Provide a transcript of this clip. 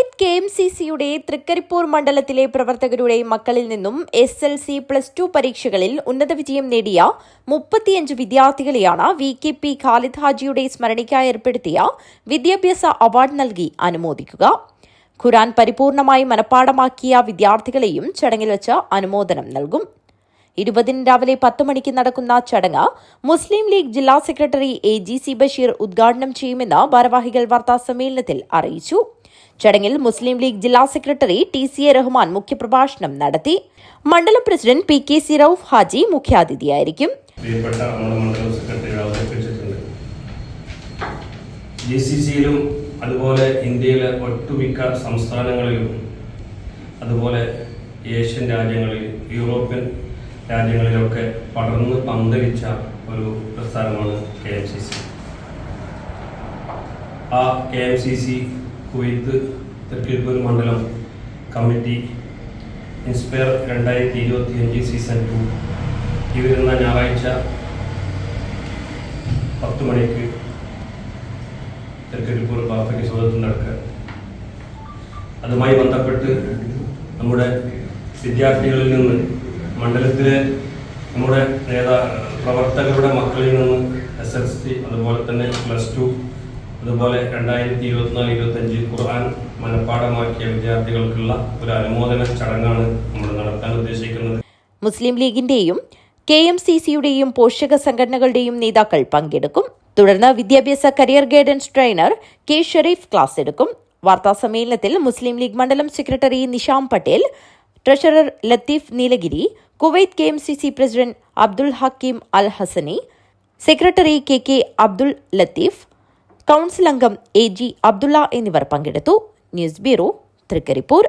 Kuwait K M C സിയുടെ തൃക്കരിപ്പൂർ മണ്ഡലത്തിലെ പ്രവർത്തകരുടെ മക്കളിൽ നിന്നും S L C plus two പരീക്ഷകളിൽ ഉന്നത വിജയം നേടിയ മുപ്പത്തിയഞ്ച് വിദ്യാർത്ഥികളെയാണ് വി കെ പി ഖാലിദ് ഹാജിയുടെ സ്മരണയ്ക്കായി ഏർപ്പെടുത്തിയ വിദ്യാഭ്യാസ അവാർഡ് നൽകി അനുമോദിക്കുക. ഖുരാൻ പരിപൂർണമായി മനഃപ്പാടമാക്കിയ വിദ്യാർത്ഥികളെയും ചടങ്ങിൽ വെച്ച് അനുമോദനം നൽകും. ഇരുപതിന് രാവിലെ പത്ത് മണിക്ക് നടക്കുന്ന ചടങ്ങ് മുസ്ലിം ലീഗ് ജില്ലാ secretary A G C Basheer ഉദ്ഘാടനം ചെയ്യുമെന്ന് ഭാരവാഹികൾ വാർത്താ സമ്മേളനത്തിൽ അറിയിച്ചു. ചടങ്ങിൽ മുസ്ലിം ലീഗ് ജില്ലാ secretary T C A Rahman മുഖ്യപ്രഭാഷണം നടത്തി. മണ്ഡലം president P K C Rauf Haji മുഖ്യാതിഥിയായിരിക്കും. G C സിയിലും അതുപോലെ ഇന്ത്യയിലെ ഒട്ടുമിക്ക സംസ്ഥാനങ്ങളിലും അതുപോലെ ഏഷ്യൻ രാജ്യങ്ങളിൽ യൂറോപ്യൻ രാജ്യങ്ങളിലൊക്കെ പടർന്ന് പന്തലിച്ച ഒരു പ്രസ്ഥാനമാണ് കെ എം സി സി. ആ K M C C Kuwait Thekkilpur മണ്ഡലം കമ്മിറ്റി ഇൻസ്പയർ രണ്ടായിരത്തി ഇരുപത്തി അഞ്ച് സീസൺ ടു. ഈ വരുന്ന ഞായറാഴ്ച പത്ത് മണിക്ക് തെക്കിൽപ്പൂർ ബാഫയ്ക്ക് സ്വാഗതം നടക്കുക. അതുമായി ബന്ധപ്പെട്ട് നമ്മുടെ വിദ്യാർത്ഥികളിൽ നിന്ന് മണ്ഡലത്തിലെ നമ്മുടെ നേതാ പ്രവർത്തകരുടെ മക്കളിൽ നിന്ന് എസ് എൽ സി അതുപോലെ തന്നെ പ്ലസ് ടു അതുപോലെ രണ്ടായിരത്തി ഇരുപത്തിനാല് ഇരുപത്തഞ്ച് ഖുർആൻ മനഃപ്പാഠമാക്കിയ വിദ്യാർത്ഥികൾക്കുള്ള ഒരു അനുമോദന ചടങ്ങാണ് നമ്മൾ നടത്താൻ ഉദ്ദേശിക്കുന്നത്. മുസ്ലിം ലീഗിന്റെയും കെ എം സി സിയുടെയും പോഷക സംഘടനകളുടെയും നേതാക്കൾ പങ്കെടുക്കും. തുടർന്ന് വിദ്യാഭ്യാസ career guidance trainer K Sharif class എടുക്കും. വാർത്താ സമ്മേളനത്തിൽ മുസ്ലിം ലീഗ് മണ്ഡലം secretary Nisham Patel treasurer Latheef Nilagiri Kuwait K M C C president Abdul Hakeem Al Hasani secretary K K Abdul Latheef council അംഗം എ ജി അബ്ദുള്ള എന്നിവർ പങ്കെടുത്തു. News bureau Trikaripur.